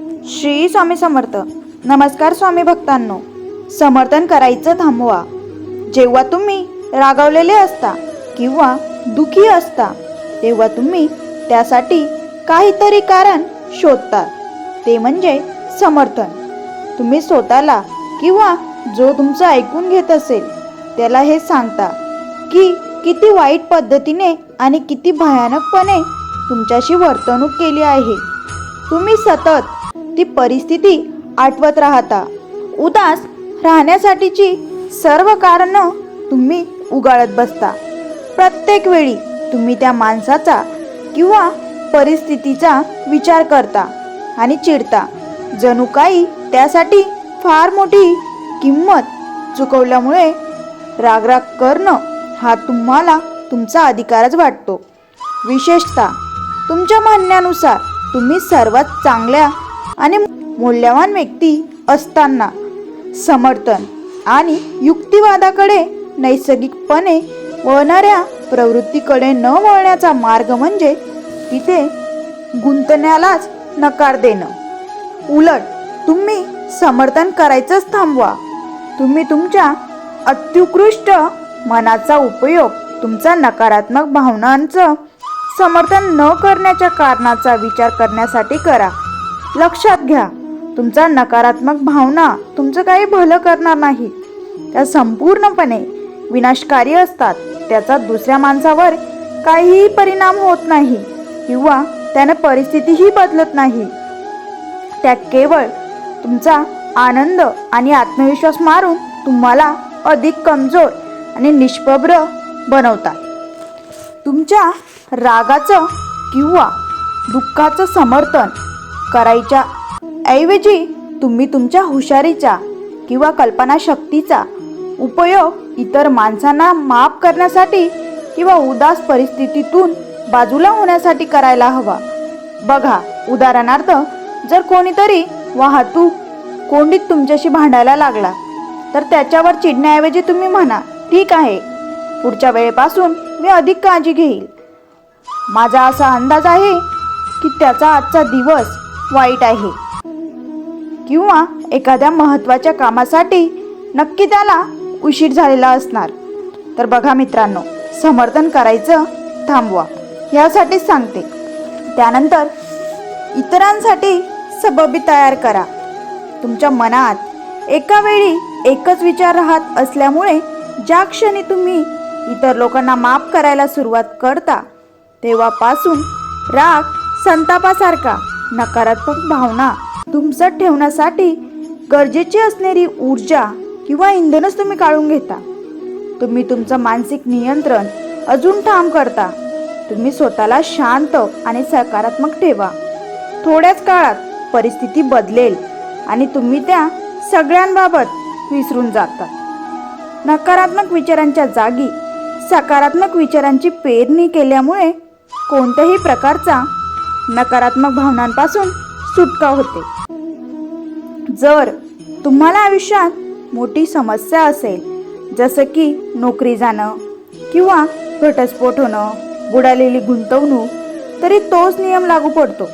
श्री स्वामी समर्थ. नमस्कार स्वामी भक्तांनो. समर्थन करायचं थांबवा. जेव्हा तुम्ही रागावलेले असता किंवा दुखी असता तेव्हा तुम्ही त्यासाठी काहीतरी कारण शोधता. ते म्हणजे समर्थन. तुम्ही स्वतःला किंवा जो तुमचं ऐकून घेत असेल त्याला हे सांगता की किती वाईट पद्धतीने आणि किती भयानकपणे तुमच्याशी वर्तणूक केली आहे. तुम्ही सतत ती परिस्थिती आठवत राहता. उदास राहण्यासाठीची सर्व कारणं तुम्ही उगाळत बसता. प्रत्येक वेळी तुम्ही त्या माणसाचा किंवा परिस्थितीचा विचार करता आणि चिडता. जणू काही त्यासाठी फार मोठी किंमत चुकवल्यामुळे रागराग करणं हा तुम्हाला तुमचा अधिकारच वाटतो. विशेषतः तुमच्या म्हणण्यानुसार तुम्ही सर्वात चांगल्या आणि मूल्यवान व्यक्ती असताना समर्थन आणि युक्तिवादाकडे नैसर्गिकपणे वळणाऱ्या प्रवृत्तीकडे न वळण्याचा मार्ग म्हणजे तिथे गुंतण्यालाच नकार देणं. उलट तुम्ही समर्थन करायचंच थांबवा. तुम्ही तुमच्या अत्युत्कृष्ट मनाचा उपयोग तुमचा नकारात्मक भावनांचं समर्थन न करण्याच्या कारणाचा विचार करण्यासाठी करा. लक्षात घ्या तुमचा नकारात्मक भावना तुमचं काही भलं करणार नाही. त्या संपूर्णपणे विनाशकारी असतात. त्याचा दुसऱ्या माणसावर काहीही परिणाम होत नाही किंवा त्यानं परिस्थितीही बदलत नाही. त्या केवळ तुमचा आनंद आणि आत्मविश्वास मारून तुम्हाला अधिक कमजोर आणि निष्प्रभ बनवतात. तुमच्या रागाचं किंवा दुःखाचं समर्थन करायच्या. ऐवजी तुम्ही तुमच्या हुशारीचा किंवा कल्पनाशक्तीचा उपयोग इतर माणसांना माफ करण्यासाठी किंवा उदास परिस्थितीतून बाजूला होण्यासाठी करायला हवा. बघा उदाहरणार्थ जर कोणीतरी वाहतूक कोंडीत तुमच्याशी भांडायला लागला तर त्याच्यावर चिडण्याऐवजी तुम्ही म्हणा ठीक आहे पुढच्या वेळेपासून मी अधिक काळजी घेईल. माझा असा अंदाज आहे की त्याचा आजचा दिवस वाईट आहे. किंवा एखाद्या महत्त्वाच्या कामासाठी नक्की त्याला उशीर झालेला असणार. तर बघा मित्रांनो समर्थन करायचं थांबवा. ह्यासाठीच सांगते. त्यानंतर इतरांसाठी सबबी तयार करा. तुमच्या मनात एका वेळी एकच विचार राहत असल्यामुळे ज्या क्षणी तुम्ही इतर लोकांना माफ करायला सुरुवात करता तेव्हापासून राग संतापासारखा नकारात्मक भावना तुमचं ठेवण्यासाठी गरजेची असणारी ऊर्जा किंवा इंधनच तुम्ही काढून घेता. तुम्ही तुमचं मानसिक नियंत्रण अजून ठाम करता. तुम्ही स्वतःला शांत आणि सकारात्मक ठेवा. थोड्याच काळात परिस्थिती बदलेल आणि तुम्ही त्या सगळ्यांबाबत विसरून जाता. नकारात्मक विचारांच्या जागी सकारात्मक विचारांची पेरणी केल्यामुळे कोणत्याही प्रकारचा नकारात्मक भावनांपासून सुटका होते. जर तुम्हाला आयुष्यात मोठी समस्या असेल जसं की नोकरी जाणं किंवा घटस्फोट होणं बुडालेली गुंतवणूक तरी तोच नियम लागू पडतो.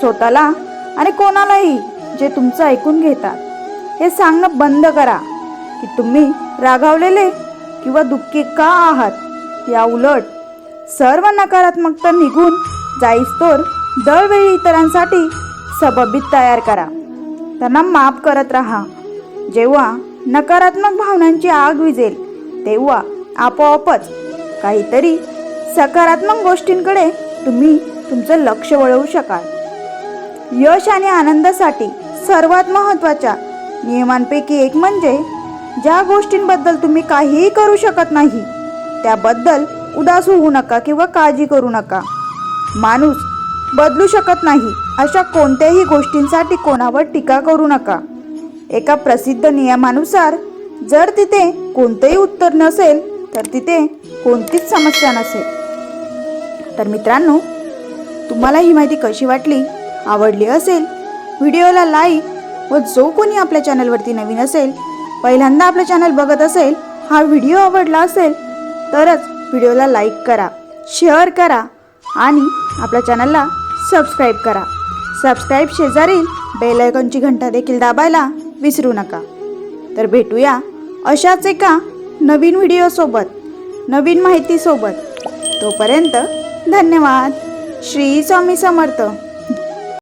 स्वतःला आणि कोणालाही जे तुमचं ऐकून घेतात हे सांगणं बंद करा की तुम्ही रागावलेले किंवा दुःखी का आहात. या उलट सर्व नकारात्मकता निघून जाईस्तोर दरवेळी इतरांसाठी सबबीत तयार करा. त्यांना माफ करत राहा. जेव्हा नकारात्मक भावनांची आग विजेल तेव्हा आपोआपच काहीतरी सकारात्मक गोष्टींकडे तुम्ही तुमचं लक्ष वळवू शकाल. यश आणि आनंदासाठी सर्वात महत्त्वाच्या नियमांपैकी एक म्हणजे ज्या गोष्टींबद्दल तुम्ही काहीही करू शकत नाही त्याबद्दल उदास होऊ नका किंवा काळजी करू नका. माणूस बदलू शकत नाही. अशा कोणत्याही गोष्टींसाठी कोणावर टीका करू नका. एका प्रसिद्ध नियमानुसार जर तिथे कोणतेही उत्तर नसेल तर तिथे कोणतीच समस्या नसेल. तर मित्रांनो तुम्हाला ही माहिती कशी वाटली आवडली असेल व्हिडिओला लाईक व जो कोणी आपल्या चॅनलवरती नवीन असेल पहिल्यांदा आपलं चॅनल बघत असेल हा व्हिडिओ आवडला असेल तरच व्हिडिओला लाईक करा शेअर करा आणि आपल्या चॅनलला सबस्क्राईब करा. सबस्क्राईब शेजारील बेलायकॉनची घंटा देखील दाबायला विसरू नका. तर भेटूया अशाच एका नवीन व्हिडिओसोबत नवीन माहितीसोबत. तोपर्यंत धन्यवाद. श्री स्वामी समर्थ.